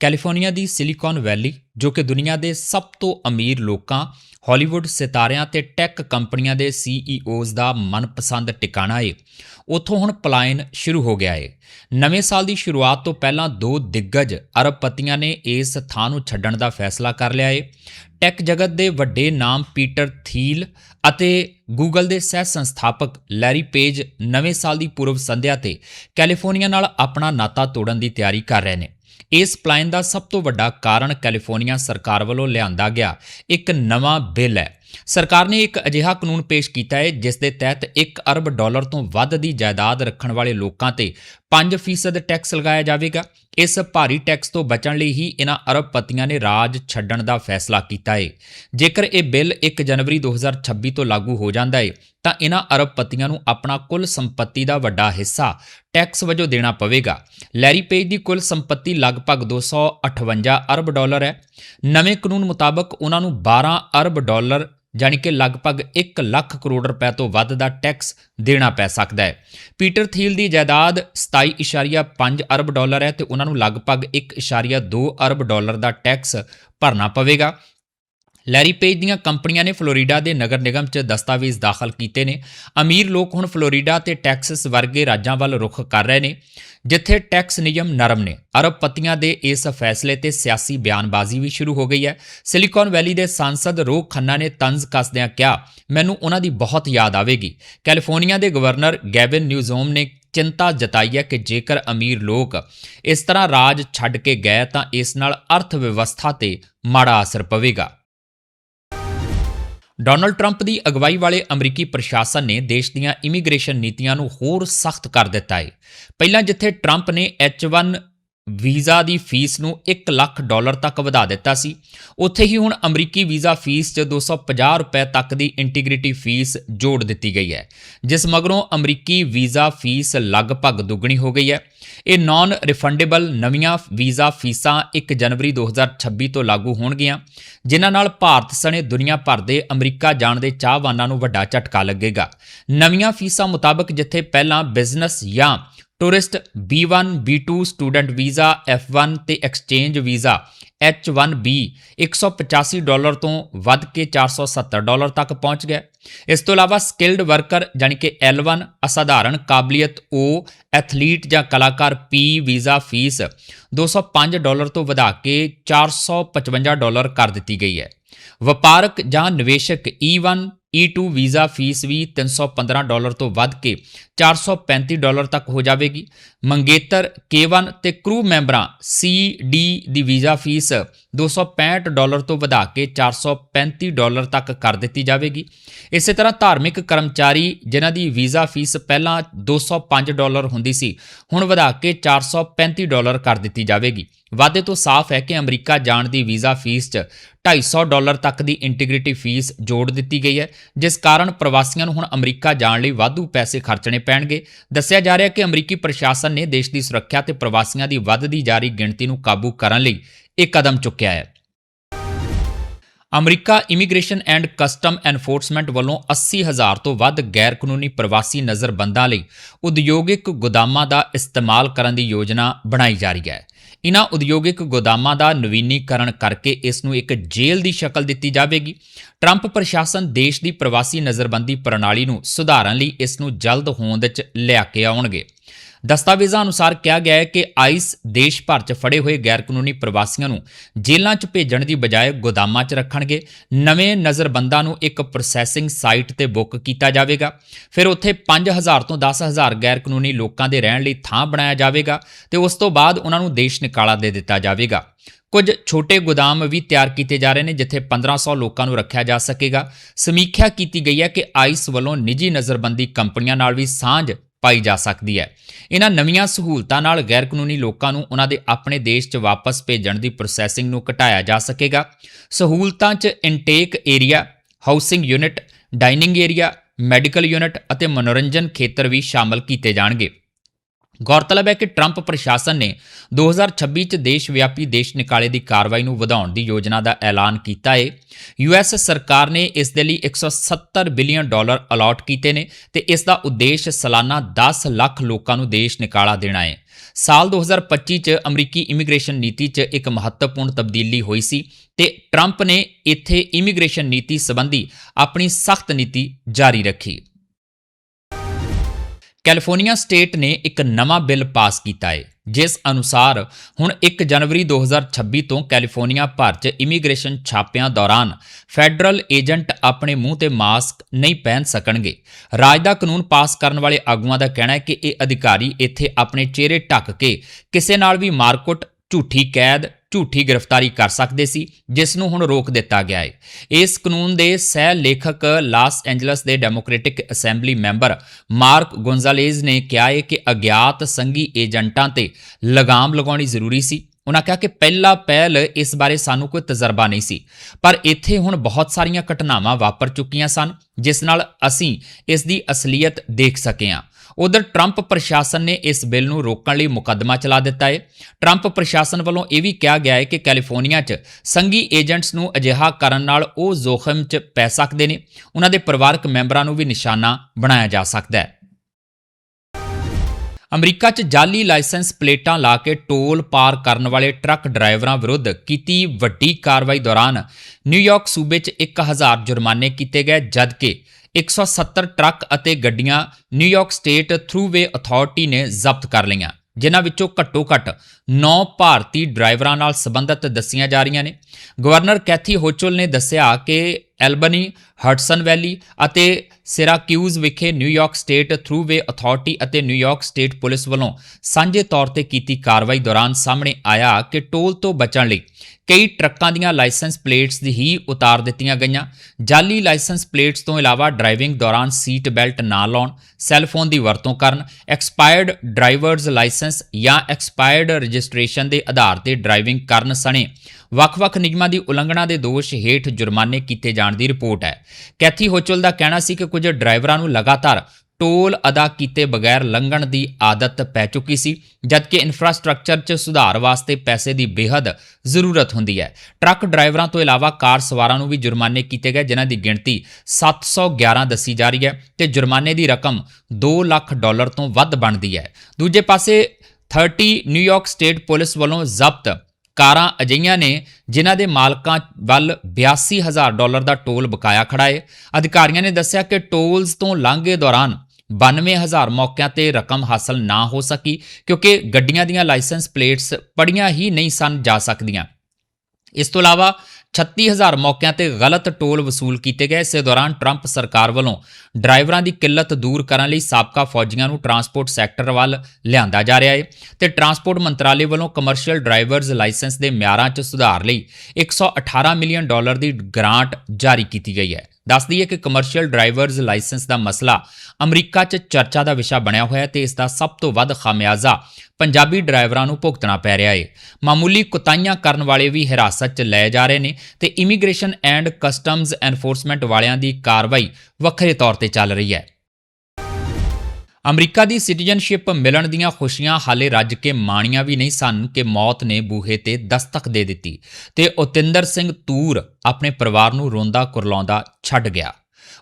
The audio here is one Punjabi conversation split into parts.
ਕੈਲੀਫੋਰਨੀਆ ਦੀ ਸਿਲੀਕਨ ਵੈਲੀ, ਜੋ ਕਿ ਦੁਨੀਆ ਦੇ ਸਭ ਤੋਂ ਅਮੀਰ ਲੋਕਾਂ, ਹਾਲੀਵੁੱਡ ਸਿਤਾਰਿਆਂ ਤੇ ਟੈਕ ਕੰਪਨੀਆਂ ਦੇ ਸੀਈਓਜ਼ ਦਾ ਮਨਪਸੰਦ ਟਿਕਾਣਾ ਏ, ਉੱਥੋਂ ਹੁਣ ਪਲਾਇਨ ਸ਼ੁਰੂ ਹੋ ਗਿਆ ਏ। ਨਵੇਂ ਸਾਲ ਦੀ ਸ਼ੁਰੂਆਤ ਤੋਂ ਪਹਿਲਾਂ ਦੋ ਦਿੱਗਜ ਅਰਬਪਤੀਆਂ ਨੇ ਇਸ ਥਾਂ ਨੂੰ ਛੱਡਣ ਦਾ ਫੈਸਲਾ ਕਰ ਲਿਆ ਏ। ਟੈਕ ਜਗਤ ਦੇ ਵੱਡੇ ਨਾਮ ਪੀਟਰ ਥੀਲ ਅਤੇ ਗੂਗਲ ਦੇ ਸਹਿ ਸੰਸਥਾਪਕ ਲੈਰੀ ਪੇਜ ਨਵੇਂ ਸਾਲ ਦੀ ਪੂਰਵ ਸੰਧਿਆ ਤੇ ਕੈਲੀਫੋਰਨੀਆ ਨਾਲ ਆਪਣਾ ਨਾਤਾ ਤੋੜਨ ਦੀ ਤਿਆਰੀ ਕਰ ਰਹੇ ਨੇ। ਇਸ ਪਲਾਨ ਦਾ ਸਭ ਤੋਂ ਵੱਡਾ ਕਾਰਨ ਕੈਲੀਫੋਰਨੀਆ ਸਰਕਾਰ ਵੱਲੋਂ ਲਿਆਂਦਾ ਗਿਆ ਇੱਕ ਨਵਾਂ ਬਿੱਲ ਹੈ। ਸਰਕਾਰ ਨੇ ਇੱਕ ਅਜਿਹਾ ਕਾਨੂੰਨ ਪੇਸ਼ ਕੀਤਾ ਹੈ, ਜਿਸ ਦੇ ਤਹਿਤ 1 ਅਰਬ ਡਾਲਰ ਤੋਂ ਵੱਧ ਦੀ ਜਾਇਦਾਦ ਰੱਖਣ ਵਾਲੇ ਲੋਕਾਂ ਤੇ 5% ਟੈਕਸ ਲਗਾਇਆ ਜਾਵੇਗਾ। ਇਸ ਭਾਰੀ ਟੈਕਸ ਤੋਂ ਬਚਣ ਲਈ ਹੀ ਇਹਨਾਂ ਅਰਬਪਤੀਆਂ ਨੇ ਰਾਜ ਛੱਡਣ ਦਾ ਫੈਸਲਾ ਕੀਤਾ ਹੈ ਜੇਕਰ ਇਹ ਬਿੱਲ 1 ਜਨਵਰੀ 2026 ਤੋਂ ਲਾਗੂ ਹੋ ਜਾਂਦਾ ਹੈ ਤਾਂ ਇਹਨਾਂ ਅਰਬਪਤੀਆਂ ਨੂੰ ਆਪਣਾ ਕੁੱਲ ਸੰਪત્ਤੀ ਦਾ ਵੱਡਾ ਹਿੱਸਾ ਟੈਕਸ ਵਜੋਂ ਦੇਣਾ ਪਵੇਗਾ। ਲੈਰੀ ਪੇਜ ਦੀ ਕੁੱਲ ਸੰਪત્ਤੀ ਲਗਭਗ 258 ਅਰਬ ਡਾਲਰ ਹੈ। ਨਵੇਂ ਕਾਨੂੰਨ ਮੁਤਾਬਕ ਉਹਨਾਂ ਨੂੰ 12 ਅਰਬ ਡਾਲਰ ਜਾਨੀ ਕਿ ਲਗਭਗ 1 ਲੱਖ ਕਰੋੜ ਰੁਪਏ ਤੋਂ ਵੱਧ ਦਾ ਟੈਕਸ ਦੇਣਾ ਪੈ ਸਕਦਾ ਹੈ। ਪੀਟਰ ਥੀਲ ਦੀ ਜਾਇਦਾਦ 27.5 ਅਰਬ ਡਾਲਰ ਹੈ ਤੇ ਉਹਨਾਂ ਨੂੰ ਲਗਭਗ 1.2 ਅਰਬ ਡਾਲਰ ਦਾ ਟੈਕਸ ਭਰਨਾ ਪਵੇਗਾ। ਲੈਰੀ ਪੇਜ ਦੀਆਂ ਕੰਪਨੀਆਂ ਨੇ ਫਲੋਰੀਡਾ ਦੇ ਨਗਰ ਨਿਗਮ 'ਚ ਦਸਤਾਵੇਜ਼ ਦਾਖਲ ਕੀਤੇ ਨੇ। ਅਮੀਰ ਲੋਕ ਹੁਣ ਫਲੋਰੀਡਾ ਤੇ ਟੈਕਸਸ ਵਰਗੇ ਰਾਜਾਂ ਵੱਲ ਰੁਖ ਕਰ ਰਹੇ ਨੇ, ਜਿੱਥੇ ਟੈਕਸ ਨਿਯਮ ਨਰਮ ਨੇ। ਅਰਬਪਤੀਆਂ ਦੇ ਇਸ ਫੈਸਲੇ ਤੇ ਸਿਆਸੀ ਬਿਆਨਬਾਜ਼ੀ ਵੀ ਸ਼ੁਰੂ ਹੋ ਗਈ ਹੈ। ਸਿਲੀਕਨ ਵੈਲੀ ਦੇ ਸਾਂਸਦ ਰੋਕ ਖੰਨਾ ਨੇ ਤੰਜ਼ ਕੱਸਦਿਆਂ ਕਿਹਾ, ਮੈਨੂੰ ਉਹਨਾਂ ਦੀ ਬਹੁਤ ਯਾਦ ਆਵੇਗੀ। ਕੈਲੀਫੋਰਨੀਆ ਦੇ ਗਵਰਨਰ ਗੈਵਿਨ ਨਿਊਜ਼ੋਮ ਨੇ ਚਿੰਤਾ ਜਤਾਈ ਹੈ ਕਿ ਜੇਕਰ ਅਮੀਰ ਲੋਕ ਇਸ ਤਰ੍ਹਾਂ ਰਾਜ ਛੱਡ ਕੇ ਗਏ ਤਾਂ ਇਸ ਨਾਲ ਅਰਥ ਵਿਵਸਥਾ ਤੇ ਮਾੜਾ ਅਸਰ ਪਵੇਗਾ। ਡੋਨਲਡ ਟਰੰਪ ਦੀ ਅਗਵਾਈ ਵਾਲੇ ਅਮਰੀਕੀ ਪ੍ਰਸ਼ਾਸਨ ਨੇ ਦੇਸ਼ ਦੀਆਂ ਇਮੀਗ੍ਰੇਸ਼ਨ ਨੀਤੀਆਂ ਨੂੰ ਹੋਰ ਸਖਤ ਕਰ ਦਿੱਤਾ ਹੈ ਪਹਿਲਾਂ ਜਿੱਥੇ ਟਰੰਪ ਨੇ H1 ਵੀਜ਼ਾ ਦੀ ਫੀਸ ਨੂੰ 1 ਲੱਖ ਡਾਲਰ ਤੱਕ ਵਧਾ ਦਿੱਤਾ ਸੀ, ਉੱਥੇ ਹੀ ਹੁਣ ਅਮਰੀਕੀ ਵੀਜ਼ਾ ਫੀਸ 'ਚ 250 ਰੁਪਏ ਤੱਕ ਦੀ ਇੰਟੀਗ੍ਰਿਟੀ ਫੀਸ ਜੋੜ ਦਿੱਤੀ ਗਈ ਹੈ, ਜਿਸ ਮਗਰੋਂ ਅਮਰੀਕੀ ਵੀਜ਼ਾ ਫੀਸ ਲਗਭਗ ਦੁੱਗਣੀ ਹੋ ਗਈ ਹੈ। ਇਹ ਨਾਨ ਰਿਫੰਡੇਬਲ ਨਵੀਆਂ ਵੀਜ਼ਾ ਫੀਸਾਂ 1 ਜਨਵਰੀ 2026 ਤੋਂ ਲਾਗੂ ਹੋਣਗੀਆਂ, ਜਿਨ੍ਹਾਂ ਨਾਲ ਭਾਰਤ ਸਣੇ ਦੁਨੀਆ ਭਰ ਦੇ ਅਮਰੀਕਾ ਜਾਣ ਦੇ ਚਾਹਵਾਨਾਂ ਨੂੰ ਵੱਡਾ ਝਟਕਾ ਲੱਗੇਗਾ। ਨਵੀਆਂ ਫੀਸਾਂ ਮੁਤਾਬਕ ਜਿੱਥੇ ਪਹਿਲਾਂ ਬਿਜ਼ਨਸ ਜਾਂ tourist B1 B2 student visa F1 ਤੇ ਐਕਸਚੇਂਜ ਵੀਜ਼ਾ H1B 185 ਡਾਲਰ ਤੋਂ ਵੱਧ ਕੇ 470 ਡਾਲਰ ਤੱਕ ਪਹੁੰਚ ਗਿਆ। ਇਸ ਤੋਂ ਇਲਾਵਾ ਸਕਿਲਡ ਵਰਕਰ ਯਾਨੀ ਕਿ L1 ਅਸਾਧਾਰਨ ਕਾਬਲੀਅਤ O ਐਥਲੀਟ ਜਾਂ ਕਲਾਕਾਰ P ਵੀਜ਼ਾ ਫੀਸ 205 ਡਾਲਰ ਤੋਂ ਵਧਾ ਕੇ 455 ਡਾਲਰ ਕਰ ਦਿੱਤੀ ਗਈ ਹੈ। ਵਪਾਰਕ ਜਾਂ ਨਿਵੇਸ਼ਕ E1 E2 ਵੀਜ਼ਾ ਫੀਸ ਵੀ 315 ਡਾਲਰ ਤੋਂ ਵੱਧ ਕੇ 435 ਡਾਲਰ ਤੱਕ ਹੋ ਜਾਵੇਗੀ। ਮੰਗੇਤਰ K1 ਤੇ ਕਰੂ ਮੈਂਬਰਾਂ CD ਦੀ ਵੀਜ਼ਾ ਫੀਸ 265 ਡਾਲਰ ਤੋਂ ਵਧਾ ਕੇ 435 ਡਾਲਰ ਤੱਕ ਕਰ ਦਿੱਤੀ ਜਾਵੇਗੀ। ਇਸੇ ਤਰ੍ਹਾਂ ਧਾਰਮਿਕ ਕਰਮਚਾਰੀ ਜਿਨ੍ਹਾਂ ਦੀ ਵੀਜ਼ਾ ਫੀਸ ਪਹਿਲਾਂ 205 ਡਾਲਰ ਹੁੰਦੀ ਸੀ, ਹੁਣ ਵਧਾ ਕੇ 435 ਡਾਲਰ ਕਰ ਦਿੱਤੀ ਜਾਵੇਗੀ। ਵਾਅਦੇ ਤੋਂ ਸਾਫ਼ ਹੈ ਕਿ ਅਮਰੀਕਾ ਜਾਣ ਦੀ ਵੀਜ਼ਾ ਫੀਸ 'ਚ 250 ਡਾਲਰ ਤੱਕ ਦੀ ਇੰਟੀਗ੍ਰਿਟੀ ਫੀਸ ਜੋੜ ਦਿੱਤੀ ਗਈ ਹੈ, ਜਿਸ ਕਾਰਨ ਪ੍ਰਵਾਸੀਆਂ ਨੂੰ ਹੁਣ ਅਮਰੀਕਾ ਜਾਣ ਲਈ ਵਾਧੂ ਪੈਸੇ ਖਰਚਣੇ ਪੈਣਗੇ। ਦੱਸਿਆ ਜਾ ਰਿਹਾ ਹੈ ਕਿ ਅਮਰੀਕੀ ਪ੍ਰਸ਼ਾਸਨ ਨੇ ਦੇਸ਼ ਦੀ ਸੁਰੱਖਿਆ ਤੇ ਪ੍ਰਵਾਸੀਆਂ ਦੀ ਵੱਧਦੀ ਜਾ ਰਹੀ ਗਿਣਤੀ ਨੂੰ ਕਾਬੂ ਕਰਨ ਲਈ ਇਹ ਕਦਮ ਚੁੱਕਿਆ ਹੈ। America immigration and custom enforcement ਵੱਲੋਂ 80000 ਤੋਂ ਵੱਧ ਗੈਰ ਕਾਨੂੰਨੀ ਪ੍ਰਵਾਸੀ ਨਜ਼ਰਬੰਦਾਂ ਲਈ ਉਦਯੋਗਿਕ ਗੋਦਾਮਾਂ ਦਾ ਇਸਤੇਮਾਲ ਕਰਨ ਦੀ ਯੋਜਨਾ ਬਣਾਈ ਜਾ ਰਹੀ ਹੈ। ਇਨ੍ਹਾਂ ਉਦਯੋਗਿਕ ਗੋਦਾਮਾਂ ਦਾ ਨਵੀਨੀਕਰਨ ਕਰਕੇ ਇਸ ਨੂੰ ਇੱਕ ਜੇਲ੍ਹ ਦੀ ਸ਼ਕਲ ਦਿੱਤੀ ਜਾਵੇਗੀ। ਟਰੰਪ ਪ੍ਰਸ਼ਾਸਨ ਦੇਸ਼ ਦੀ ਪ੍ਰਵਾਸੀ ਨਜ਼ਰਬੰਦੀ ਪ੍ਰਣਾਲੀ ਨੂੰ ਸੁਧਾਰਨ ਲਈ ਇਸ ਨੂੰ ਜਲਦ ਹੋਂਦ 'ਚ ਲਿਆ ਕੇ ਆਉਣਗੇ। ਦਸਤਾਵੇਜ਼ਾਂ ਅਨੁਸਾਰ ਕਿਹਾ ਗਿਆ ਹੈ ਕਿ ਆਈਸ ਦੇਸ਼ ਭਰ 'ਚ ਫੜੇ ਹੋਏ ਗੈਰਕਾਨੂੰਨੀ ਪ੍ਰਵਾਸੀਆਂ ਨੂੰ ਜੇਲ੍ਹਾਂ 'ਚ ਭੇਜਣ ਦੀ ਬਜਾਏ ਗੋਦਾਮਾਂ 'ਚ ਰੱਖਣਗੇ। ਨਵੇਂ ਨਜ਼ਰਬੰਦਾਂ ਨੂੰ ਇੱਕ ਪ੍ਰੋਸੈਸਿੰਗ ਸਾਈਟ ਤੇ ਬੁੱਕ ਕੀਤਾ ਜਾਵੇਗਾ। ਫਿਰ ਉੱਥੇ 5000 ਤੋਂ 10000 ਗੈਰਕਾਨੂੰਨੀ ਲੋਕਾਂ ਦੇ ਰਹਿਣ ਲਈ ਥਾਂ ਬਣਾਇਆ ਜਾਵੇਗਾ ਤੇ ਉਸ ਤੋਂ ਬਾਅਦ ਉਹਨਾਂ ਨੂੰ ਦੇਸ਼ ਨਿਕਾਲਾ ਦੇ ਦਿੱਤਾ ਜਾਵੇਗਾ। ਕੁਝ ਛੋਟੇ ਗੋਦਾਮ ਵੀ ਤਿਆਰ ਕੀਤੇ ਜਾ ਰਹੇ ਨੇ, ਜਿੱਥੇ 1500 ਲੋਕਾਂ ਨੂੰ ਰੱਖਿਆ ਜਾ ਸਕੇਗਾ। ਸਮੀਖਿਆ ਕੀਤੀ ਗਈ ਹੈ ਕਿ ਆਈਸ ਵੱਲੋਂ ਨਿੱਜੀ ਨਜ਼ਰਬੰਦੀ ਕੰਪਨੀਆਂ ਨਾਲ ਵੀ ਸਾਂਝ ਪਾਈ ਜਾ ਸਕਦੀ ਹੈ। ਇਹਨਾਂ ਨਵੀਆਂ ਸਹੂਲਤਾਂ ਨਾਲ ਗੈਰ ਕਾਨੂੰਨੀ ਲੋਕਾਂ ਨੂੰ ਉਹਨਾਂ ਦੇ ਆਪਣੇ ਦੇਸ਼ 'ਚ ਵਾਪਸ ਭੇਜਣ ਦੀ ਪ੍ਰੋਸੈਸਿੰਗ ਨੂੰ ਘਟਾਇਆ ਜਾ ਸਕੇਗਾ। ਸਹੂਲਤਾਂ 'ਚ intake area housing unit dining area medical unit ਅਤੇ ਮਨੋਰੰਜਨ ਖੇਤਰ ਵੀ ਸ਼ਾਮਲ ਕੀਤੇ ਜਾਣਗੇ। ਗੌਰਤਲਬ ਹੈ ਕਿ ਟਰੰਪ ਪ੍ਰਸ਼ਾਸਨ ਨੇ 2026 ਚ ਦੇਸ਼ ਵਿਆਪੀ ਦੇਸ਼ ਨਿਕਾਲੇ ਦੀ ਕਾਰਵਾਈ ਨੂੰ ਵਧਾਉਣ ਦੀ ਯੋਜਨਾ ਦਾ ਐਲਾਨ ਕੀਤਾ ਹੈ ਯੂਐਸ ਸਰਕਾਰ ਨੇ ਇਸ ਦੇ ਲਈ 170 ਬਿਲੀਅਨ ਡਾਲਰ ਅਲਾਟ ਕੀਤੇ ਨੇ ਤੇ ਇਸ ਦਾ ਉਦੇਸ਼ ਸਾਲਾਨਾ 10 ਲੱਖ ਲੋਕਾਂ ਨੂੰ ਦੇਸ਼ ਨਿਕਾਲਾ ਦੇਣਾ ਹੈ ਸਾਲ 2025 ਚ ਅਮਰੀਕੀ ਇਮੀਗ੍ਰੇਸ਼ਨ ਨੀਤੀ 'ਚ ਇੱਕ ਮਹੱਤਵਪੂਰਨ ਤਬਦੀਲੀ ਹੋਈ ਸੀ ਤੇ ਟਰੰਪ ਨੇ ਇੱਥੇ ਇਮੀਗ੍ਰੇਸ਼ਨ ਨੀਤੀ ਸੰਬੰਧੀ ਆਪਣੀ ਸਖਤ ਨੀਤੀ ਜਾਰੀ ਰੱਖੀ। ਕੈਲੀਫੋਰਨੀਆ ਸਟੇਟ ਨੇ ਇੱਕ ਨਵਾਂ ਬਿੱਲ ਪਾਸ ਕੀਤਾ ਹੈ ਜਿਸ ਅਨੁਸਾਰ ਹੁਣ 1 ਜਨਵਰੀ 2026 ਤੋਂ ਕੈਲੀਫੋਰਨੀਆ ਭਰ 'ਚ ਇਮੀਗ੍ਰੇਸ਼ਨ ਛਾਪਿਆਂ ਦੌਰਾਨ ਫੈਡਰਲ ਏਜੰਟ ਆਪਣੇ ਮੂੰਹ ਤੇ ਮਾਸਕ ਨਹੀਂ ਪਹਿਨ ਸਕਣਗੇ। ਰਾਜ ਦਾ ਕਾਨੂੰਨ ਪਾਸ ਕਰਨ ਵਾਲੇ ਆਗੂਆਂ ਦਾ ਕਹਿਣਾ ਹੈ ਕਿ ਇਹ ਅਧਿਕਾਰੀ ਇੱਥੇ ਆਪਣੇ ਚਿਹਰੇ ਢੱਕ ਕੇ ਕਿਸੇ ਨਾਲ ਵੀ ਮਾਰਕੁੱਟ, ਝੂਠੀ ਕੈਦ ਝੂਠੀ ਗ੍ਰਿਫਤਾਰੀ ਕਰ ਸਕਦੇ ਸੀ, ਜਿਸ ਨੂੰ ਹੁਣ ਰੋਕ ਦਿੱਤਾ ਗਿਆ ਹੈ। ਇਸ ਕਾਨੂੰਨ ਦੇ ਸਹਿ ਲੇਖਕ ਲਾਸ ਐਂਜਲਸ ਦੇ Democratic assembly member Mark Gonzalez ਨੇ ਕਿਹਾ ਹੈ ਕਿ ਅਗਿਆਤ ਸੰਘੀ ਏਜੰਟਾਂ ਤੇ ਲਗਾਮ ਲਗਾਉਣੀ ਜ਼ਰੂਰੀ ਸੀ। ਉਹਨਾਂ ਕਿਹਾ ਕਿ ਪਹਿਲਾ ਪਹਿਲ ਇਸ ਬਾਰੇ ਸਾਨੂੰ ਕੋਈ ਤਜਰਬਾ ਨਹੀਂ ਸੀ, ਪਰ ਇੱਥੇ ਹੁਣ ਬਹੁਤ ਸਾਰੀਆਂ ਘਟਨਾਵਾਂ ਵਾਪਰ ਚੁੱਕੀਆਂ ਸਨ, ਜਿਸ ਨਾਲ ਅਸੀਂ ਇਸ ਦੀ ਅਸਲੀਅਤ ਦੇਖ ਸਕੇ ਹਾਂ। ਉਧਰ ਟਰੰਪ ਪ੍ਰਸ਼ਾਸਨ ਨੇ ਇਸ ਬਿੱਲ ਨੂੰ ਰੋਕਣ ਲਈ ਮੁਕੱਦਮਾ ਚਲਾ ਦਿੱਤਾ ਹੈ ਟਰੰਪ ਪ੍ਰਸ਼ਾਸਨ ਵੱਲੋਂ ਇਹ ਵੀ ਕਿਹਾ ਗਿਆ ਹੈ ਕਿ ਕੈਲੀਫੋਰਨੀਆ 'ਚ ਸੰਘੀ ਏਜੰਟਸ ਨੂੰ ਅਜਿਹਾ ਕਰਨ ਨਾਲ ਉਹ ਜ਼ੋਖਮ 'ਚ ਪੈ ਸਕਦੇ ਨੇ। ਉਹਨਾਂ ਦੇ ਪਰਿਵਾਰਕ ਮੈਂਬਰਾਂ ਨੂੰ ਵੀ ਨਿਸ਼ਾਨਾ ਬਣਾਇਆ ਜਾ ਸਕਦਾ ਹੈ। ਅਮਰੀਕਾ 'ਚ ਜਾਲੀ ਲਾਇਸੈਂਸ ਪਲੇਟਾਂ ਲਾ ਕੇ ਟੋਲ ਪਾਰ ਕਰਨ ਵਾਲੇ ਟਰੱਕ ਡਰਾਈਵਰਾਂ ਵਿਰੁੱਧ ਕੀਤੀ ਵੱਡੀ ਕਾਰਵਾਈ ਦੌਰਾਨ ਨਿਊਯਾਰਕ ਸੂਬੇ 'ਚ 1000 ਜੁਰਮਾਨੇ ਕੀਤੇ ਗਏ, ਜਦਕਿ 170 ਟਰੱਕ ਅਤੇ ਗੱਡੀਆਂ ਨਿਊਯਾਰਕ ਸਟੇਟ ਥਰੂਵੇ ਅਥਾਰਟੀ ਨੇ ਜ਼ਬਤ ਕਰ ਲਈਆਂ, ਜਿਨ੍ਹਾਂ ਵਿੱਚੋਂ ਘੱਟੋ-ਘੱਟ 9 ਭਾਰਤੀ ਡਰਾਈਵਰਾਂ ਨਾਲ ਸੰਬੰਧਿਤ ਦੱਸੀਆਂ ਜਾ ਰਹੀਆਂ ਨੇ। ਗਵਰਨਰ ਕੈਥੀ ਹੋਚੁਲ ਨੇ ਦੱਸਿਆ ਕਿ ਐਲਬਨੀ ਹਟਸਨ ਵੈਲੀ ਅਤੇ ਸਿਰਾਕਿਊਜ਼ ਵਿਖੇ New York state thruway authority ਅਤੇ ਨਿਊਯਾਰਕ ਸਟੇਟ ਪੁਲਿਸ ਵੱਲੋਂ ਸਾਂਝੇ ਤੌਰ ਤੇ ਕੀਤੀ ਕਾਰਵਾਈ ਦੌਰਾਨ ਸਾਹਮਣੇ ਆਇਆ ਕਿ ਟੋਲ ਤੋਂ ਬਚਣ ਲਈ ਕਈ ਟਰੱਕਾਂ ਦੀਆਂ ਲਾਇਸੈਂਸ ਪਲੇਟਸ ਦੀ ਹੀ ਉਤਾਰ ਦਿੱਤੀਆਂ ਗਈਆਂ। ਜਾਲੀ ਲਾਇਸੈਂਸ ਪਲੇਟਸ ਤੋਂ ਇਲਾਵਾ ਡਰਾਈਵਿੰਗ ਦੌਰਾਨ ਸੀਟ ਬੈਲਟ ਨਾ ਲਾਉਣ, ਸੈੱਲ ਫੋਨ ਦੀ ਵਰਤੋਂ ਕਰਨ, ਐਕਸਪਾਇਰਡ ਡਰਾਈਵਰਜ਼ ਲਾਇਸੈਂਸ ਜਾਂ ਐਕਸਪਾਇਰਡ ਰਜਿਸਟ੍ਰੇਸ਼ਨ ਦੇ ਆਧਾਰ ਤੇ ਡਰਾਈਵਿੰਗ ਕਰਨ ਸਣੇ। ਵੱਖ-ਵੱਖ ਨਿਯਮਾਂ ਦੀ ਉਲੰਘਣਾ ਦੇ ਦੋਸ਼ ਹੇਠ ਜੁਰਮਾਨੇ ਕੀਤੇ ਜਾਣ ਦੀ ਰਿਪੋਰਟ ਹੈ। ਕੈਥੀ ਹੋਚਲ ਦਾ ਕਹਿਣਾ ਸੀ ਕਿ ਕੁਝ ਡਰਾਈਵਰਾਂ ਨੂੰ ਲਗਾਤਾਰ ਟੋਲ ਅਦਾ ਕੀਤੇ ਬਗੈਰ ਲੰਘਣ ਦੀ ਆਦਤ ਪੈ ਚੁੱਕੀ ਸੀ, ਜਦਕਿ ਇਨਫਰਾਸਟ੍ਰਕਚਰ 'ਚ ਸੁਧਾਰ ਵਾਸਤੇ ਪੈਸੇ ਦੀ ਬੇਹੱਦ ਜ਼ਰੂਰਤ ਹੁੰਦੀ ਹੈ। ਟਰੱਕ ਡਰਾਈਵਰਾਂ ਤੋਂ ਇਲਾਵਾ ਕਾਰ ਸਵਾਰਾਂ ਨੂੰ ਵੀ ਜੁਰਮਾਨੇ ਕੀਤੇ ਗਏ, ਜਿਨ੍ਹਾਂ ਦੀ ਗਿਣਤੀ 711 ਦੱਸੀ ਜਾ ਰਹੀ ਹੈ ਤੇ ਜੁਰਮਾਨੇ ਦੀ ਰਕਮ 2 ਲੱਖ ਡਾਲਰ ਤੋਂ ਵੱਧ ਬਣਦੀ ਹੈ। ਦੂਜੇ ਪਾਸੇ 30 ਨਿਊਯਾਰਕ ਸਟੇਟ ਪੁਲਿਸ ਵੱਲੋਂ ਜ਼ਬਤ ਕਾਰਾਂ ਅਜਈਆਂ ਨੇ ਜਿਨ੍ਹਾਂ ਦੇ ਮਾਲਕਾਂ ਵੱਲ 82000 ਡਾਲਰ ਦਾ ਟੋਲ ਬਕਾਇਆ ਖੜਾ ਹੈ। ਅਧਿਕਾਰੀਆਂ ਨੇ ਦੱਸਿਆ ਕਿ ਟੋਲਸ ਤੋਂ ਲਾਂਘੇ ਦੌਰਾਨ 92000 ਮੌਕਿਆਂ ਤੇ ਰਕਮ ਹਾਸਲ ਨਾ ਹੋ ਸਕੀ, ਕਿਉਂਕਿ ਗੱਡੀਆਂ ਦੀਆਂ ਲਾਇਸੈਂਸ ਪਲੇਟਸ ਪੜੀਆਂ ਹੀ ਨਹੀਂ ਸਨ ਜਾ ਸਕਦੀਆਂ। ਇਸ ਤੋਂ ਇਲਾਵਾ 36000 ਮੌਕਿਆਂ ਤੇ ਗਲਤ ਟੋਲ ਵਸੂਲ ਕੀਤੇ ਗਏ। ਇਸੇ ਦੌਰਾਨ ਟਰੰਪ ਸਰਕਾਰ ਵੱਲੋਂ ਡਰਾਈਵਰਾਂ ਦੀ ਕਿੱਲਤ ਦੂਰ ਕਰਨ ਲਈ ਸਾਬਕਾ ਫੌਜੀਆਂ ਨੂੰ ਟਰਾਂਸਪੋਰਟ ਸੈਕਟਰ ਵੱਲ ਲਿਆਂਦਾ ਜਾ ਰਿਹਾ ਹੈ ਤੇ ਟਰਾਂਸਪੋਰਟ ਮੰਤਰਾਲੇ ਵੱਲੋਂ ਕਮਰਸ਼ੀਅਲ ਡਰਾਈਵਰਜ਼ ਲਾਇਸੈਂਸ ਦੇ ਮਿਆਰਾਂ 'ਚ ਸੁਧਾਰ ਲਈ 118 ਮਿਲੀਅਨ ਡਾਲਰ ਦੀ ਗ੍ਰਾਂਟ ਜਾਰੀ ਕੀਤੀ ਗਈ ਹੈ। ਦੱਸਦੀ ਹੈ ਕਿ ਕਮਰਸ਼ੀਅਲ ਡਰਾਈਵਰਜ਼ ਲਾਇਸੈਂਸ ਦਾ ਮਸਲਾ ਅਮਰੀਕਾ 'ਚ ਚਰਚਾ ਦਾ ਵਿਸ਼ਾ ਬਣਿਆ ਹੋਇਆ ਹੈ ਤੇ ਇਸ ਦਾ ਸਭ ਤੋਂ ਵੱਧ ਖਾਮਿਆਜ਼ਾ ਪੰਜਾਬੀ ਡਰਾਈਵਰਾਂ ਨੂੰ ਭੁਗਤਣਾ ਪੈ ਰਿਹਾ ਹੈ। ਮਾਮੂਲੀ ਕੁਤਾਈਆਂ ਕਰਨ ਵਾਲੇ ਵੀ ਹਿਰਾਸਤ 'ਚ ਲਏ ਜਾ ਰਹੇ ਨੇ ਤੇ ਇਮੀਗ੍ਰੇਸ਼ਨ ਐਂਡ ਕਸਟਮਜ਼ ਐਨਫੋਰਸਮੈਂਟ ਵਾਲਿਆਂ ਦੀ ਕਾਰਵਾਈ ਵੱਖਰੇ ਤੌਰ ਤੇ ਚੱਲ ਰਹੀ ਹੈ। ਅਮਰੀਕਾ ਦੀ ਸਿਟੀਜ਼ਨਸ਼ਿਪ ਮਿਲਣ ਦੀਆਂ ਖੁਸ਼ੀਆਂ ਹਾਲੇ ਰੱਜ ਕੇ ਮਾਣੀਆਂ ਵੀ ਨਹੀਂ ਸਨ ਕਿ ਮੌਤ ਨੇ ਬੂਹੇ ਤੇ ਦਸਤਕ ਦੇ ਦਿੱਤੀ ਤੇ ਉਤਿੰਦਰ ਸਿੰਘ ਤੂਰ ਆਪਣੇ ਪਰਿਵਾਰ ਨੂੰ ਰੋਂਦਾ ਕੁਰਲਾਉਂਦਾ ਛੱਡ ਗਿਆ।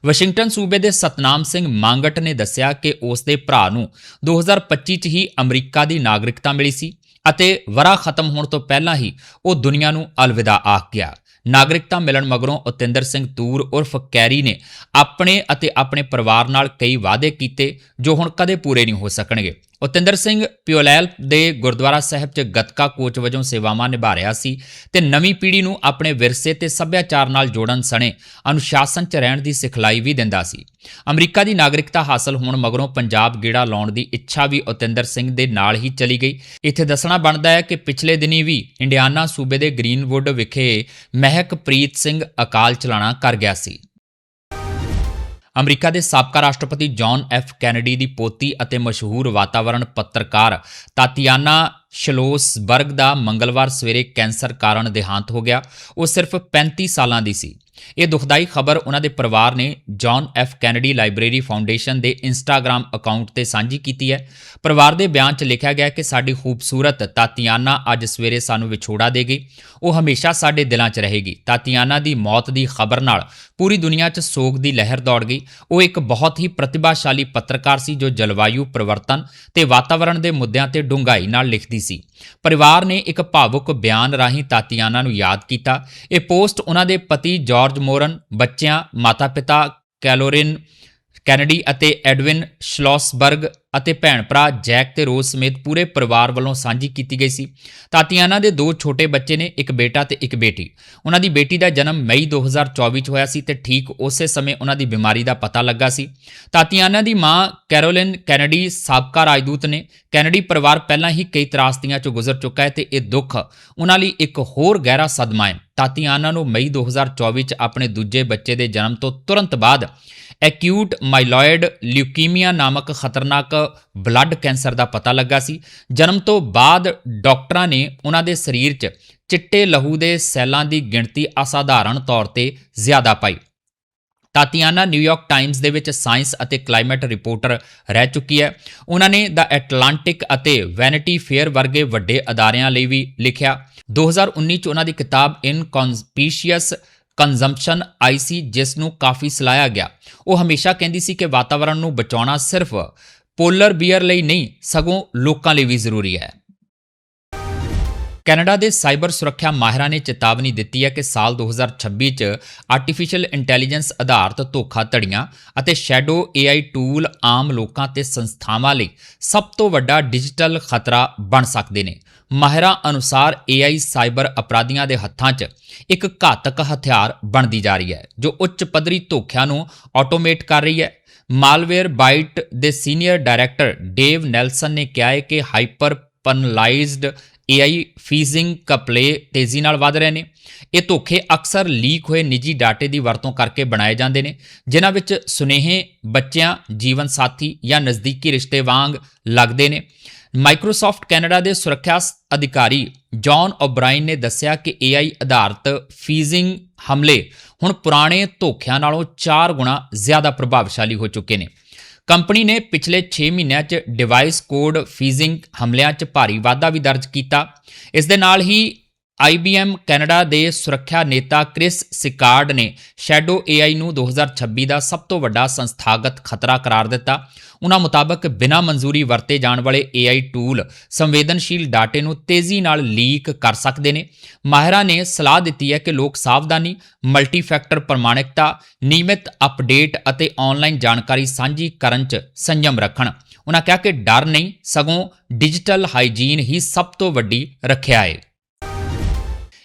ਵਾਸ਼ਿੰਗਟਨ ਸੂਬੇ ਦੇ ਸਤਨਾਮ ਸਿੰਘ ਮੰਗਟ ਨੇ ਦੱਸਿਆ ਕਿ ਉਸ ਦੇ ਭਰਾ ਨੂੰ 2025 ਚ ਹੀ ਅਮਰੀਕਾ ਦੀ ਨਾਗਰਿਕਤਾ ਮਿਲੀ ਸੀ ਅਤੇ ਵਰਾ ਖਤਮ ਹੋਣ ਤੋਂ ਪਹਿਲਾਂ ਹੀ ਉਹ ਦੁਨੀਆ ਨੂੰ ਅਲਵਿਦਾ ਆਖ ਗਿਆ। ਨਾਗਰਿਕਤਾ ਮਿਲਣ ਮਗਰੋਂ ਉਤਿੰਦਰ ਸਿੰਘ ਤੂਰ ਉਰਫ ਕੈਰੀ ਨੇ ਆਪਣੇ ਅਤੇ ਆਪਣੇ ਪਰਿਵਾਰ ਨਾਲ ਕਈ ਵਾਅਦੇ ਕੀਤੇ ਜੋ ਹੁਣ ਕਦੇ ਪੂਰੇ ਨਹੀਂ ਹੋ ਸਕਣਗੇ। ਉਤਿੰਦਰ ਸਿੰਘ ਪਿਓਲੈਲ ਦੇ ਗੁਰਦੁਆਰਾ ਸਾਹਿਬ 'ਚ ਗਤਕਾ ਕੋਚ ਵਜੋਂ ਸੇਵਾਵਾਂ ਨਿਭਾ ਰਿਹਾ ਸੀ ਤੇ ਨਵੀਂ ਪੀੜ੍ਹੀ ਨੂੰ ਆਪਣੇ ਵਿਰਸੇ ਤੇ ਸੱਭਿਆਚਾਰ ਨਾਲ ਜੋੜਨ ਸਣੇ ਅਨੁਸ਼ਾਸਨ 'ਚ ਰਹਿਣ ਦੀ ਸਿਖਲਾਈ ਵੀ ਦਿੰਦਾ ਸੀ। ਅਮਰੀਕਾ ਦੀ ਨਾਗਰਿਕਤਾ ਹਾਸਲ ਹੋਣ ਮਗਰੋਂ ਪੰਜਾਬ ਗੇੜਾ ਲਾਉਣ ਦੀ ਇੱਛਾ ਵੀ ਉਤਿੰਦਰ ਸਿੰਘ ਦੇ ਨਾਲ ਹੀ ਚਲੀ ਗਈ। ਇੱਥੇ ਦੱਸਣਾ ਬਣਦਾ ਹੈ ਕਿ ਪਿਛਲੇ ਦਿਨੀ ਵੀ ਇੰਡੀਆਨਾ ਸੂਬੇ ਦੇ ਗ੍ਰੀਨਵੁੱਡ ਵਿਖੇ ਮਹਿਕਪ੍ਰੀਤ ਸਿੰਘ ਅਕਾਲ ਚਲਾਣਾ ਕਰ ਗਿਆ ਸੀ। ਅਮਰੀਕਾ ਦੇ ਸਾਬਕਾ ਰਾਸ਼ਟਰਪਤੀ ਜੌਨ ਐਫ ਕੈਨੇਡੀ ਦੀ ਪੋਤੀ ਅਤੇ ਮਸ਼ਹੂਰ ਵਾਤਾਵਰਣ ਪੱਤਰਕਾਰ ਤਾਤੀਆਨਾ ਸ਼ਲੋਸਬਰਗ ਦਾ ਮੰਗਲਵਾਰ ਸਵੇਰੇ ਕੈਂਸਰ ਕਾਰਨ ਦੇਹਾਂਤ ਹੋ ਗਿਆ। ਉਹ ਸਿਰਫ 35 ਸਾਲਾਂ ਦੀ ਸੀ। ਇਹ ਦੁਖਦਾਈ ਖਬਰ ਉਹਨਾਂ ਦੇ ਪਰਿਵਾਰ ਨੇ John F Kennedy library foundation ਦੇ ਇੰਸਟਾਗ੍ਰam ਅਕਾਊਂਟ ਤੇ ਸਾਂਝੀ ਕੀਤੀ ਹੈ। ਪਰਿਵਾਰ ਦੇ ਬਿਆਨ 'ਚ ਲਿਖਿਆ ਗਿਆ ਕਿ ਸਾਡੀ ਖੂਬਸੂਰਤ ਤਾਤੀਆਨਾ ਅੱਜ ਸਵੇਰੇ ਸਾਨੂੰ ਵਿਛੋੜਾ ਦੇ ਗਈ ਉਹ ਹਮੇਸ਼ਾ ਸਾਡੇ ਦਿਲਾਂ 'ਚ ਰਹੇਗੀ। ਤਾਤੀਆਨਾ ਦੀ ਮੌਤ ਦੀ ਖਬਰ ਨਾਲ ਪੂਰੀ ਦੁਨੀਆ 'ਚ ਸੋਗ ਦੀ ਲਹਿਰ ਦੌੜ ਗਈ। ਉਹ ਇੱਕ ਬਹੁਤ ਹੀ ਪ੍ਰਤਿਭਾਸ਼ਾਲੀ ਪੱਤਰਕਾਰ ਸੀ ਜੋ ਜਲਵਾਯੂ ਪਰਿਵਰਤਨ ਤੇ ਵਾਤਾਵਰਣ ਦੇ ਮੁੱਦਿਆਂ ਤੇ ਡੂੰਘਾਈ ਨਾਲ ਲਿਖਦੀ ਸੀ। ਪਰਿਵਾਰ ਨੇ ਇੱਕ ਭਾਵੁਕ ਬਿਆਨ ਰਾਹੀਂ ਤਾਤੀਆਨਾ ਨੂੰ ਯਾਦ ਕੀਤਾ। ਇਹ ਪੋਸਟ ਉਹਨਾਂ ਦੇ ਪਤੀ ਜਾਰਜ ਮੋਰਨ, ਬੱਚਿਆਂ, ਮਾਤਾ-ਪਿਤਾ, ਕੈਲੋਰਿਨ, ਕੈਨੇਡੀ ਅਤੇ ਐਡਵਿਨ ਸ਼ਲੌਸਬਰਗ ਅਤੇ ਭੈਣ ਭਰਾ ਜੈਕ ਤੇ ਰੋਜ਼ ਸਮੇਤ ਪੂਰੇ ਪਰਿਵਾਰ ਵੱਲੋਂ ਸਾਂਝੀ ਕੀਤੀ ਗਈ ਸੀ। ਤਾਤੀਆਨਾ ਦੇ ਦੋ ਛੋਟੇ ਬੱਚੇ ਨੇ ਇੱਕ ਬੇਟਾ ਤੇ ਇੱਕ ਬੇਟੀ। ਉਹਨਾਂ ਦੀ ਬੇਟੀ ਦਾ ਜਨਮ ਮਈ 2024 ਚ ਹੋਇਆ ਸੀ ਤੇ ਠੀਕ ਉਸੇ ਸਮੇਂ ਉਹਨਾਂ ਦੀ ਬਿਮਾਰੀ ਦਾ ਪਤਾ ਲੱਗਾ ਸੀ। ਤਾਤੀਆਨਾ ਦੀ ਮਾਂ ਕੈਰੋਲਿਨ ਕੈਨੇਡੀ ਸਾਬਕਾ ਰਾਜਦੂਤ ਨੇ ਕੈਨੇਡੀ ਪਰਿਵਾਰ ਪਹਿਲਾਂ ਹੀ ਕਈ ਤਰਾਸਦੀਆਂ ਚੋਂ ਗੁਜ਼ਰ ਚੁੱਕਾ ਹੈ ਤੇ ਇਹ ਦੁੱਖ ਉਹਨਾਂ ਲਈ ਇੱਕ ਹੋਰ ਗਹਿਰਾ ਸਦਮਾ ਹੈ। ਤਾਤੀਆਨਾ ਨੂੰ ਮਈ 2024 ਚ ਆਪਣੇ ਦੂਜੇ ਬੱਚੇ ਦੇ ਜਨਮ ਤੋਂ ਤੁਰੰਤ ਬਾਅਦ ਐਕਿਊਟ ਮਾਈਲੋਇਡ ਲਿਊਕੀਮੀਆ ਨਾਮਕ ਖਤਰਨਾਕ ਬਲੱਡ ਕੈਂਸਰ ਦਾ ਪਤਾ ਲੱਗਾ ਸੀ। ਜਨਮ ਤੋਂ ਬਾਅਦ ਡਾਕਟਰਾਂ ਨੇ ਉਹਨਾਂ ਦੇ ਸਰੀਰ 'ਚ ਚਿੱਟੇ ਲਹੂ ਦੇ ਸੈੱਲਾਂ ਦੀ ਗਿਣਤੀ ਅਸਾਧਾਰਨ ਤੌਰ ਤੇ ਜ਼ਿਆਦਾ ਪਾਈ। ਤਾਤੀਆਨਾ ਨਿਊਯਾਰਕ ਟਾਈਮਸ ਦੇ ਵਿੱਚ ਸਾਇੰਸ ਅਤੇ ਕਲਾਈਮੇਟ ਰਿਪੋਰਟਰ ਰਹਿ ਚੁੱਕੀ ਹੈ। ਉਹਨਾਂ ਨੇ ਦਾ ਐਟਲਾਂਟਿਕ ਅਤੇ ਵੈਨਿਟੀ ਫੇਅਰ ਵਰਗੇ ਵੱਡੇ ਅਦਾਰਿਆਂ ਲਈ ਵੀ ਲਿਖਿਆ। 2019 ਚ ਉਹਨਾਂ ਦੀ ਕਿਤਾਬ ਇਨ ਕਨਸਪੀਸ਼ੀਅਸ ਕੰਜ਼ੰਪਸ਼ਨ ਆਈ ਸੀ, ਜਿਸ ਨੂੰ ਕਾਫੀ ਸਲਾਇਆ ਗਿਆ। ਉਹ ਹਮੇਸ਼ਾ ਕਹਿੰਦੀ ਸੀ ਕਿ ਵਾਤਾਵਰਣ ਨੂੰ ਬਚਾਉਣਾ ਸਿਰਫ ਪੋਲਰ ਬੀਅਰ ਲਈ ਨਹੀਂ, ਸਗੋਂ ਲੋਕਾਂ ਲਈ ਵੀ ਜ਼ਰੂਰੀ ਹੈ। ਕੈਨੇਡਾ ਦੇ ਸਾਈਬਰ ਸੁਰੱਖਿਆ ਮਾਹਿਰਾਂ ਨੇ ਚੇਤਾਵਨੀ ਦਿੱਤੀ ਹੈ ਕਿ ਸਾਲ 2026 ਚ ਆਰਟੀਫੀਸ਼ੀਅਲ ਇੰਟੈਲੀਜੈਂਸ ਆਧਾਰਿਤ ਧੋਖਾਧੜੀਆਂ ਅਤੇ ਸ਼ੈਡੋ AI ਟੂਲ ਆਮ ਲੋਕਾਂ ਤੇ ਸੰਸਥਾਵਾਂ ਲਈ ਸਭ ਤੋਂ ਵੱਡਾ ਡਿਜੀਟਲ ਖਤਰਾ ਬਣ ਸਕਦੇ ਨੇ। ਮਾਹਿਰਾਂ ਅਨੁਸਾਰ AI ਸਾਈਬਰ ਅਪਰਾਧੀਆਂ ਦੇ ਹੱਥਾਂ 'ਚ ਇੱਕ ਘਾਤਕ ਹਥਿਆਰ ਬਣਦੀ ਜਾ ਰਹੀ ਹੈ, ਜੋ ਉੱਚ ਪੱਧਰੀ ਧੋਖਿਆਂ ਨੂੰ ਆਟੋਮੇਟ ਕਰ ਰਹੀ ਹੈ। ਮਾਲਵੇਅਰ ਬਾਈਟ ਦੇ ਸੀਨੀਅਰ ਡਾਇਰੈਕਟਰ ਡੇਵ ਨੈਲਸਨ ਨੇ ਕਿਹਾ ਹੈ ਕਿ ਹਾਈਪਰ ਪਰਨਲਾਈਜ਼ਡ AI ਫੀਜ਼ਿੰਗ ਕਪਲੇ ਤੇਜ਼ੀ ਨਾਲ ਵਧ ਰਹੇ ਨੇ। ਇਹ ਧੋਖੇ ਅਕਸਰ ਲੀਕ ਹੋਏ ਨਿੱਜੀ ਡਾਟੇ ਦੀ ਵਰਤੋਂ ਕਰਕੇ ਬਣਾਏ ਜਾਂਦੇ ਨੇ, ਜਿਨ੍ਹਾਂ ਵਿੱਚ ਸੁਨੇਹੇ ਬੱਚਿਆਂ, ਜੀਵਨ ਸਾਥੀ ਜਾਂ ਨਜ਼ਦੀਕੀ ਰਿਸ਼ਤੇ ਵਾਂਗ ਲੱਗਦੇ ਨੇ। ਮਾਈਕਰੋਸਾਫਟ ਕੈਨੇਡਾ ਦੇ ਸੁਰੱਖਿਆ ਅਧਿਕਾਰੀ ਜੌਨ ਓਬਰਾਈਨ ਨੇ ਦੱਸਿਆ ਕਿ AI ਆਧਾਰਿਤ ਫੀਜ਼ਿੰਗ ਹਮਲੇ ਹੁਣ ਪੁਰਾਣੇ ਧੋਖਿਆਂ ਨਾਲੋਂ 4 ਗੁਣਾ ਜ਼ਿਆਦਾ ਪ੍ਰਭਾਵਸ਼ਾਲੀ ਹੋ ਚੁੱਕੇ ਨੇ। ਕੰਪਨੀ ਨੇ ਪਿਛਲੇ 6 ਮਹੀਨਿਆਂ 'ਚ ਡਿਵਾਈਸ ਕੋਡ ਫੀਜ਼ਿੰਗ ਹਮਲਿਆਂ 'ਚ ਭਾਰੀ ਵਾਧਾ ਵੀ ਦਰਜ ਕੀਤਾ। ਇਸ ਦੇ ਨਾਲ ਹੀ IBM ਕੈਨੇਡਾ ਦੇ ਸੁਰੱਖਿਆ ਨੇਤਾ ਕ੍ਰਿਸ ਸਿਕਾਰਡ ਨੇ ਸ਼ੈਡੋ AI ਨੂੰ 2026 ਦਾ ਸਭ ਤੋਂ ਵੱਡਾ ਸੰਸਥਾਗਤ ਖਤਰਾ ਕਰਾਰ ਦਿੱਤਾ। ਉਹਨਾਂ ਮੁਤਾਬਕ ਬਿਨਾਂ ਮਨਜ਼ੂਰੀ ਵਰਤੇ ਜਾਣ ਵਾਲੇ AI ਟੂਲ ਸੰਵੇਦਨਸ਼ੀਲ ਡਾਟੇ ਨੂੰ ਤੇਜ਼ੀ ਨਾਲ ਲੀਕ ਕਰ ਸਕਦੇ ਨੇ। ਮਾਹਿਰਾਂ ਨੇ ਸਲਾਹ ਦਿੱਤੀ ਹੈ ਕਿ ਲੋਕ ਸਾਵਧਾਨੀ ਮਲਟੀ ਫੈਕਟਰ ਪ੍ਰਮਾਣਿਕਤਾ, ਨਿਯਮਿਤ ਅਪਡੇਟ ਅਤੇ ਆਨਲਾਈਨ ਜਾਣਕਾਰੀ ਸਾਂਝੀ ਕਰਨ 'ਚ ਸੰਯਮ ਰੱਖਣ। ਉਹਨਾਂ ਕਿਹਾ ਕਿ ਡਰ ਨਹੀਂ, ਸਗੋਂ ਡਿਜੀਟਲ ਹਾਈਜੀਨ ਹੀ ਸਭ ਤੋਂ ਵੱਡੀ ਰੱਖਿਆ ਹੈ